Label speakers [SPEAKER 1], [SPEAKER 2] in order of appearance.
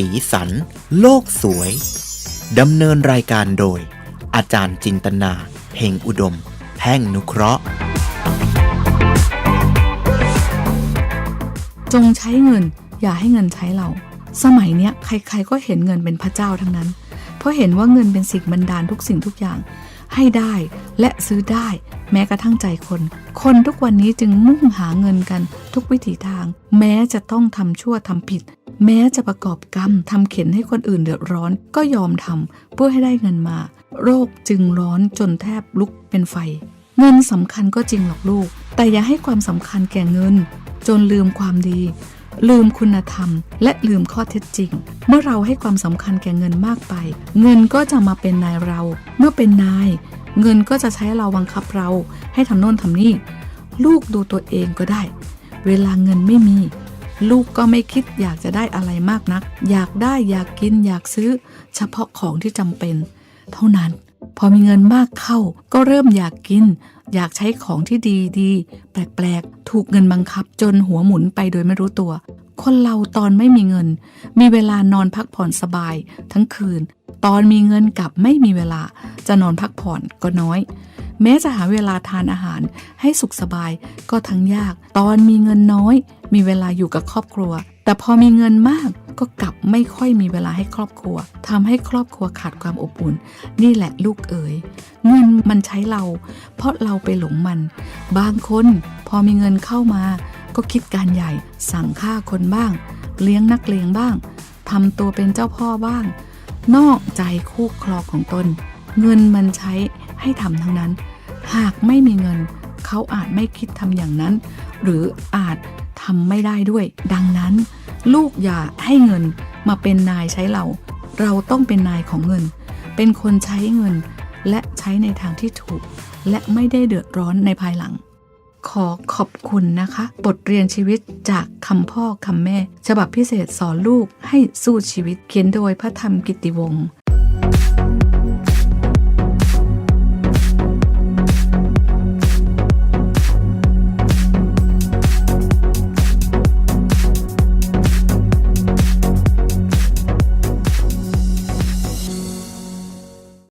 [SPEAKER 1] สีสัน โลกสวย ดำเนินรายการโดย อาจารย์จินตนาเฮงอุดมแห่งนุเคราะห์
[SPEAKER 2] จงใช้เงิน อย่าให้เงินใช้เรา สมัยเนี้ยใครๆก็เห็นเงินเป็นพระเจ้าทั้งนั้น เพราะเห็นว่าเงินเป็นสิ่งบันดาลทุกสิ่งทุกอย่าง ให้ได้และซื้อได้แม้กระทั่งใจคน คนทุกวันนี้จึงมุ่งหาเงินกันทุกวิถีทาง แม้จะต้องทำชั่วทำผิด แม้จะประกอบกรรมทำเข็นให้คนอื่นเดือดร้อนก็ยอมทำเพื่อให้ได้เงินมา โรคจึงร้อนจนแทบลุกเป็นไฟ เงินสำคัญก็จริงหรอกลูก แต่อย่าให้ความสำคัญแก่เงิน จนลืมความดี ลืมคุณธรรม และลืมข้อเท็จจริง เมื่อเราให้ความสำคัญแก่เงินมากไป เงินก็จะมาเป็นนายเรา เมื่อเป็นนาย เงินก็จะใช้เราบังคับเรา ให้ทำโน่นทำนี่ ลูกดูตัวเองก็ได้ เวลาเงินไม่มี ลูกก็ไม่คิดอยากจะได้อะไรมากนัก อยากได้อยากกินอยากซื้อ เฉพาะของที่จำเป็น เท่านั้น พอมีเงินมากเข้า ก็เริ่มอยากกิน อยากใช้ของที่ดีดีแปลกๆ ถูกเงินบังคับจนหัวหมุนไปโดยไม่รู้ตัว คนเราตอนไม่มีเงิน มีเวลานอนพักผ่อนสบาย ทั้งคืน ตอนมีเงินกลับไม่มีเวลาจะนอนพักผ่อนก็น้อย แม้จะหาเวลาทานอาหารให้สุขสบายก็ทั้งยาก ตอนมีเงินน้อย มีเวลาอยู่กับครอบครัว แต่พอมีเงินมากก็กลับไม่ค่อยมีเวลาให้ครอบครัวทำให้ครอบครัวขาดความอบอุ่น นี่แหละลูกเอ๋ยเงินมันใช้เรา เพราะเราไปหลงมัน บางคนพอมีเงินเข้ามา ก็คิดการใหญ่สั่งฆ่าคนบ้าง เลี้ยงนักเลงบ้างทำตัวเป็นเจ้าพ่อบ้าง นอกใจคู่ครองของตน เงินมันใช้ให้ทำทั้งนั้น หากไม่มีเงิน เขาอาจไม่คิดทำอย่างนั้น หรืออาจทำไม่ได้ด้วย ดังนั้น ลูกอย่าให้เงินมาเป็นนายใช้เรา เราต้องเป็นนายของเงิน เป็นคนใช้เงิน และใช้ในทางที่ถูก และไม่ได้เดือดร้อนในภายหลัง ขอขอบคุณนะคะ บทเรียนชีวิตจากคำพ่อคำแม่ ฉบับพิเศษสอนลูกให้สู้ชีวิตเขียนโดยพระธรรมกิติวงศ์